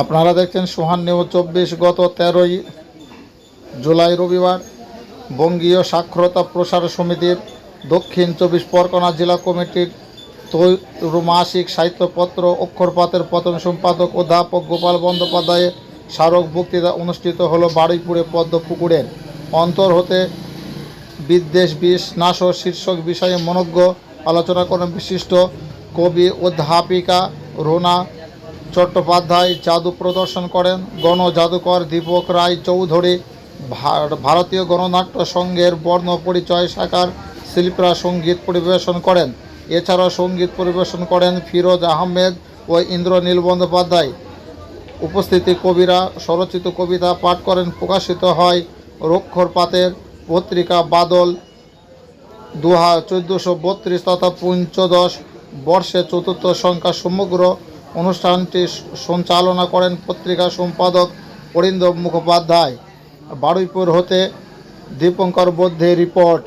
আপনারা দেখছেন সোহান নিউজ চব্বিশ, গত তেরোই জুলাই রবিবার বঙ্গীয় সাক্ষরতা প্রসার সমিতির দক্ষিণ চব্বিশ পরগনা জেলা কমিটির মাসিক সাহিত্যপত্র অক্ষরপাতের প্রথম সম্পাদক অধ্যাপক গোপাল বন্দ্যোপাধ্যায়ের স্মারক বক্তৃতা অনুষ্ঠিত হলো বারুইপুরে পদ্মপুকুরে অন্তর হতে বিদ্বেষ, বিষ নাশ শীর্ষক বিষয়ে মনজ্ঞ, আলোচনা করেন বিশিষ্ট কবি, অধ্যাপিকা রোনা চট্টোপাধ্যায় জাদু প্রদর্শন করেন। গণ জাদুকর দীপক রায় চৌধুরী ভারতীয় গণনাট্য সংঘের বর্ণ পরিচয় শাখার শিল্পীরা সংগীত পরিবেশন করেন। এছাড়াও সংগীত পরিবেশন করেন ফিরোজ আহমেদ ও ইন্দ্রনীল বন্দ্যোপাধ্যায়। উপস্থিতি কবিরা স্বরচিত কবিতা পাঠ করেন, প্রকাশিত হয় রক্ষরপাতের পত্রিকা বাদল দু চোদ্দোশো বত্রিশ তথা পঞ্চদশ বর্ষে চতুর্থ সংখ্যা সমগ্র অনুষ্ঠানটি সঞ্চালনা করেন পত্রিকা সম্পাদক অরিন্দ মুখোপাধ্যায়। বারুইপুর হতে দীপঙ্কর বদ্ধে রিপোর্ট।